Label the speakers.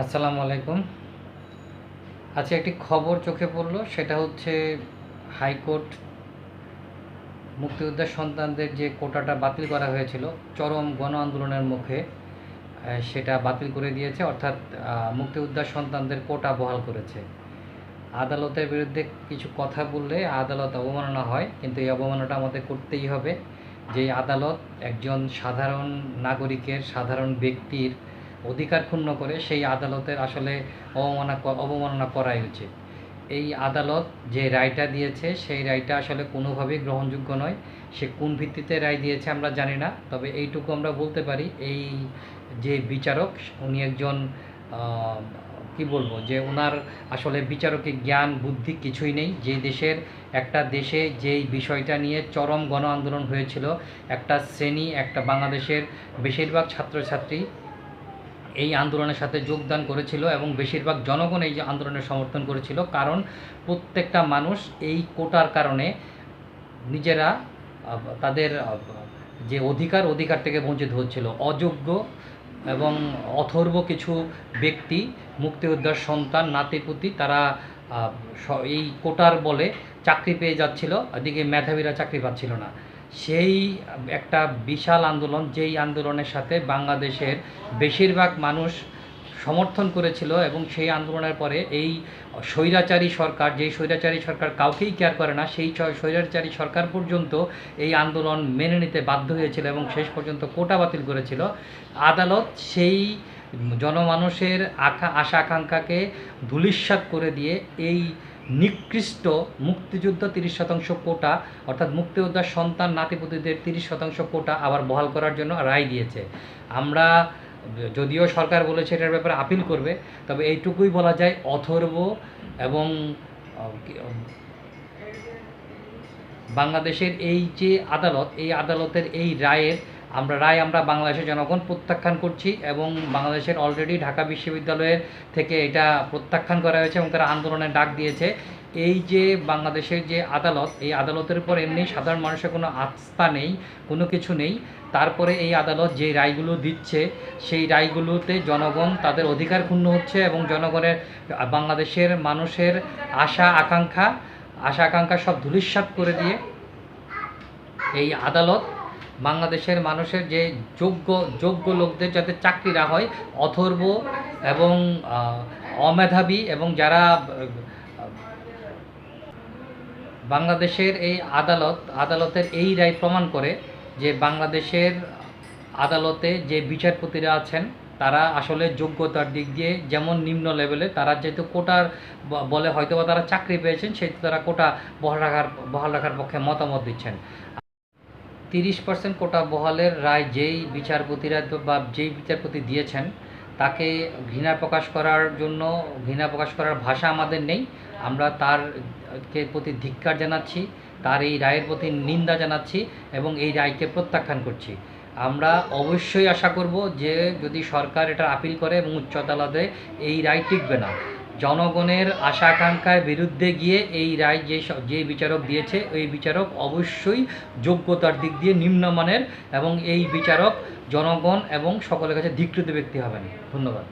Speaker 1: আসসালামু আলাইকুম। আজকে একটি খবর চোখে পড়ল, সেটা হচ্ছে হাইকোর্ট মুক্তিযোদ্ধার সন্তানদের যে কোটাটা বাতিল করা হয়েছিল, চরম গণ আন্দোলনের মুখে সেটা বাতিল করে দিয়েছে, অর্থাৎ মুক্তিযোদ্ধার সন্তানদের কোটা বহাল করেছে। আদালতের বিরুদ্ধে কিছু কথা বললে আদালত অবমাননা হয়, কিন্তু এই অবমাননাটা আমাদের করতেই হবে। যে আদালত একজন সাধারণ নাগরিকের, সাধারণ ব্যক্তির অধিকার ক্ষুণ্ণ করে সেই আদালতের আসলে অবমাননা অবমাননা করাই উচিত। এই আদালত যে রায়টা দিয়েছে, সেই রায়টা আসলে কোনোভাবেই গ্রহণযোগ্য নয়। সে কোন ভিত্তিতে রায় দিয়েছে আমরা জানি না, তবে এইটুকু আমরা বলতে পারি, এই যে বিচারক, উনি একজন কি বলব, যে ওনার আসলে বিচারকের জ্ঞান, বুদ্ধি কিছুই নেই। যে দেশের, একটা দেশে যেই বিষয়টা নিয়ে চরম গণ আন্দোলন হয়েছিল, একটা শ্রেণি, একটা বাংলাদেশের বেশিরভাগ ছাত্রছাত্রী এই আন্দোলনের সাথে যোগদান করেছিল এবং বেশিরভাগ জনগণ এই আন্দোলনের সমর্থন করেছিল। কারণ প্রত্যেকটা মানুষ এই কোটার কারণে নিজেরা তাদের যে অধিকার অধিকার থেকে বঞ্চিত হচ্ছিল। অযোগ্য এবং অথর্ব কিছু ব্যক্তি, মুক্তিযোদ্ধার সন্তান, নাতিপুতি, তারা এই কোটার বলে চাকরি পেয়ে যাচ্ছিল। এদিকে মেধাবীরা চাকরি পাচ্ছিল না। সেই একটা বিশাল আন্দোলন, যেই আন্দোলনের সাথে বাংলাদেশের বেশিরভাগ মানুষ সমর্থন করেছিল এবং সেই আন্দোলনের পরে এই স্বৈরাচারী সরকার, যেই স্বৈরাচারী সরকার কাউকেই কেয়ার করে না, সেই স্বৈরাচারী সরকার পর্যন্ত এই আন্দোলন মেনে নিতে বাধ্য হয়েছিল এবং শেষ পর্যন্ত কোটা বাতিল করেছিল। আদালত সেই জনমানুষের আশা আকাঙ্ক্ষাকে ধূলিস্যাৎ করে দিয়ে এই নিকৃষ্ট মুক্তিযুদ্ধ তিরিশ শতাংশ কোটা, অর্থাৎ মুক্তিযোদ্ধার সন্তান নাতিপুতিদের তিরিশ শতাংশ কোটা আবার বহাল করার জন্য রায় দিয়েছে। আমরা, যদিও সরকার বলেছে এটার ব্যাপারে আপিল করবে, তবে এইটুকুই বলা যায় অথর্ব এবং, বাংলাদেশের এই যে আদালত, এই আদালতের এই রায়ের আমরা রায়, আমরা বাংলাদেশের জনগণ প্রত্যাখ্যান করছি এবং বাংলাদেশের অলরেডি ঢাকা বিশ্ববিদ্যালয়ের থেকে এটা প্রত্যাখ্যান করা হয়েছে এবং তারা আন্দোলনের ডাক দিয়েছে। এই যে বাংলাদেশের যে আদালত, এই আদালতের উপর এমনি সাধারণ মানুষের কোনো আস্থা নেই, কোনো কিছু নেই। তারপরে এই আদালত যে রায়গুলো দিচ্ছে, সেই রায়গুলোতে জনগণ তাদের অধিকার ক্ষুণ্ণ হচ্ছে এবং জনগণের, বাংলাদেশের মানুষের আশা, আকাঙ্ক্ষা আশা, আকাঙ্ক্ষা সব ধূলিস্যাৎ করে দিয়ে এই আদালত বাংলাদেশের মানুষের যে যোগ্য যোগ্য লোকদের যাতে চাকরি না হয়, অথর্ব এবং অমেধাবী এবং যারা বাংলাদেশের এই আদালত, আদালতের এই রায় প্রমাণ করে যে বাংলাদেশের আদালতে যে বিচারপতিরা আছেন, তারা আসলে যোগ্যতার দিক দিয়ে যেমন নিম্ন লেভেলে তারা যেহেতু কোটার বলে হয়তোবা তারা চাকরি পেয়েছেন, সেহেতু তারা কোটা বহাল রাখার বহাল রাখার পক্ষে মতামত দিচ্ছেন। তিরিশ পার্সেন্ট কোটা বহালের রায় যেই বিচারপতিরা বা যেই বিচারপতি দিয়েছেন, তাকে ঘৃণা প্রকাশ করার জন্য, ঘৃণা প্রকাশ করার ভাষা আমাদের নেই। আমরা তার প্রতি ধিক্কার জানাচ্ছি, তার এই রায়ের প্রতি নিন্দা জানাচ্ছি এবং এই রায়কে প্রত্যাখ্যান করছি। আমরা অবশ্যই আশা করব যে যদি সরকার এটা আপিল করে এবং উচ্চ আদালতে এই রায় টিকবে না। জনগণের আশা আকাঙ্ক্ষার বিরুদ্ধে গিয়ে এই রায় যে যে বিচারক দিয়েছে, ওই বিচারক অবশ্যই যোগ্যতার দিক দিয়ে নিম্নমানের এবং এই বিচারক জনগণ এবং সকলের কাছে ধিকৃত ব্যক্তি হবেন। ধন্যবাদ।